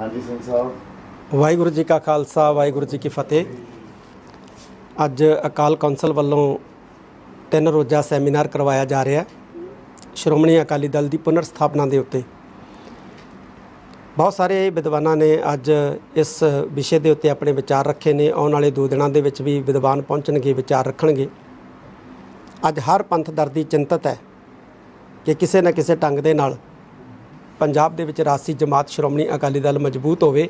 ਹਾਂਜੀ ਸਿੰਘ ਸਾਹਿਬ। ਵਾਹਿਗੁਰੂ ਜੀ ਕਾ ਖਾਲਸਾ, ਵਾਹਿਗੁਰੂ ਜੀ ਕੀ ਫਤਿਹ। ਅੱਜ ਅਕਾਲ ਕੌਂਸਲ ਵੱਲੋਂ ਤਿੰਨ ਰੋਜ਼ਾ ਸੈਮੀਨਾਰ ਕਰਵਾਇਆ ਜਾ ਰਿਹਾ। ਸ਼੍ਰੋਮਣੀ ਅਕਾਲੀ ਦਲ ਦੀ ਪੁਨਰ ਸਥਾਪਨਾ ਦੇ ਉੱਤੇ। ਬਹੁਤ ਸਾਰੇ ਵਿਦਵਾਨਾਂ ਨੇ ਅੱਜ ਇਸ ਵਿਸ਼ੇ ਦੇ ਉੱਤੇ ਆਪਣੇ ਵਿਚਾਰ ਰੱਖੇ ਨੇ। ਆਉਣ ਵਾਲੇ ਦੋ ਦਿਨਾਂ ਦੇ ਵਿੱਚ ਵੀ ਵਿਦਵਾਨ ਪਹੁੰਚਣਗੇ, ਵਿਚਾਰ ਰੱਖਣਗੇ। ਅੱਜ ਹਰ ਪੰਥ ਦਰ ਦੀ ਚਿੰਤਤ ਹੈ ਕਿ ਕਿਸੇ ਨਾ ਕਿਸੇ ਢੰਗ ਦੇ ਨਾਲ ਪੰਜਾਬ ਦੇ ਵਿੱਚ ਰਾਸੀ ਜਮਾਤ ਸ਼੍ਰੋਮਣੀ ਅਕਾਲੀ ਦਲ ਮਜ਼ਬੂਤ ਹੋਵੇ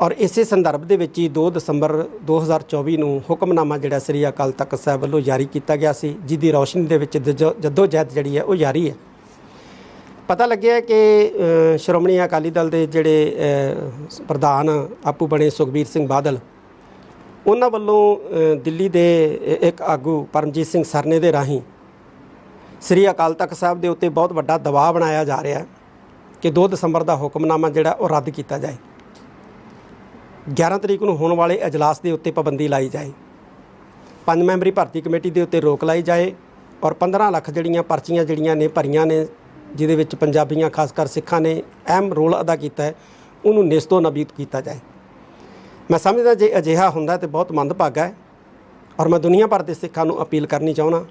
ਔਰ ਇਸੇ ਸੰਦਰਭ ਦੇ ਵਿੱਚ ਹੀ 2 ਦਸੰਬਰ 2024 ਨੂੰ ਹੁਕਮਨਾਮਾ ਜਿਹੜਾ ਸ੍ਰੀ ਅਕਾਲ ਤਖਤ ਸਾਹਿਬ ਵੱਲੋਂ ਜਾਰੀ ਕੀਤਾ ਗਿਆ ਸੀ, ਜਿਹਦੀ ਰੌਸ਼ਨੀ ਦੇ ਵਿੱਚ ਜੱਦੋ ਜਹਿਦ ਜਿਹੜੀ ਹੈ ਉਹ ਜਾਰੀ ਹੈ। ਪਤਾ ਲੱਗਿਆ ਕਿ ਸ਼੍ਰੋਮਣੀ ਅਕਾਲੀ ਦਲ ਦੇ ਜਿਹੜੇ ਪ੍ਰਧਾਨ ਆਪੂ ਬਣੇ ਸੁਖਬੀਰ ਸਿੰਘ ਬਾਦਲ, ਉਹਨਾਂ ਵੱਲੋਂ ਦਿੱਲੀ ਦੇ ਇੱਕ ਆਗੂ ਪਰਮਜੀਤ ਸਿੰਘ ਸਰਨੇ ਦੇ ਰਾਹੀਂ ਸ੍ਰੀ ਅਕਾਲ ਤਖਤ ਸਾਹਿਬ ਦੇ ਉੱਤੇ ਬਹੁਤ ਵੱਡਾ ਦਬਾਅ ਬਣਾਇਆ ਜਾ ਰਿਹਾ ਹੈ। ਕਿ 2 ਦਸੰਬਰ ਦਾ ਹੁਕਮਨਾਮਾ ਜਿਹੜਾ ਉਹ ਰੱਦ ਕੀਤਾ ਜਾਏ। 11 ਤਰੀਕ ਨੂੰ ਹੋਣ ਵਾਲੇ ਅਜਲਾਸ ਦੇ ਉੱਤੇ ਪਾਬੰਦੀ ਲਾਈ ਜਾਏ। ਪੰਜ ਮੈਂਬਰੀ ਭਰਤੀ ਕਮੇਟੀ ਦੇ ਉੱਤੇ ਰੋਕ ਲਾਈ ਜਾਏ ਔਰ 15 ਲੱਖ ਜਿਹੜੀਆਂ ਪਰਚੀਆਂ ਜਿਹੜੀਆਂ ਨੇ ਭਰੀਆਂ ਨੇ, ਜਿਹਦੇ ਵਿੱਚ ਪੰਜਾਬੀਆਂ ਖਾਸ ਕਰ ਸਿੱਖਾਂ ਨੇ ਅਹਿਮ ਰੋਲ ਅਦਾ ਕੀਤਾ ਹੈ, ਉਹਨੂੰ ਨਿਸਤੋ ਨਬੀਤ ਕੀਤਾ ਜਾਏ। ਮੈਂ ਸਮਝਦਾ ਜੇ ਅਜਿਹਾ ਹੁੰਦਾ ਤੇ ਬਹੁਤ ਮੰਦਭਾਗਾ ਹੈ ਔਰ ਮੈਂ ਦੁਨੀਆ ਭਰ ਦੇ ਸਿੱਖਾਂ ਨੂੰ ਅਪੀਲ ਕਰਨੀ ਚਾਹੁੰਦਾ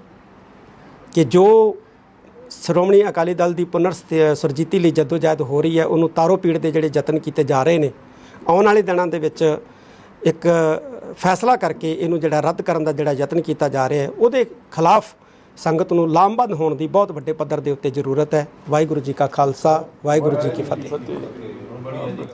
ਕਿ ਜੋ ਸ਼੍ਰੋਮਣੀ ਅਕਾਲੀ ਦਲ ਦੀ ਪੁਨਰ ਸੁਰਜੀਤੀ ਲਈ ਜਦੋਜਹਿਦ ਹੋ ਰਹੀ ਹੈ। ਉਹਨੂੰ ਤਾਰੋ ਪੀੜ ਦੇ ਜਿਹੜੇ ਯਤਨ ਕੀਤੇ ਜਾ ਰਹੇ ਨੇ, ਆਉਣ ਵਾਲੇ ਦਿਨਾਂ ਦੇ ਵਿੱਚ ਇੱਕ ਫੈਸਲਾ ਕਰਕੇ ਇਹਨੂੰ ਜਿਹੜਾ ਰੱਦ ਕਰਨ ਦਾ ਜਿਹੜਾ ਯਤਨ ਕੀਤਾ ਜਾ ਰਿਹਾ ਹੈ, ਉਹਦੇ ਖਿਲਾਫ ਸੰਗਤ ਨੂੰ ਲਾਮਬੰਦ ਹੋਣ ਦੀ ਬਹੁਤ ਵੱਡੇ ਪੱਧਰ ਦੇ ਉੱਤੇ ਜ਼ਰੂਰਤ ਹੈ। ਵਾਹਿਗੁਰੂ ਜੀ ਕਾ ਖਾਲਸਾ, ਵਾਹਿਗੁਰੂ ਜੀ ਕੀ ਫਤਿਹ।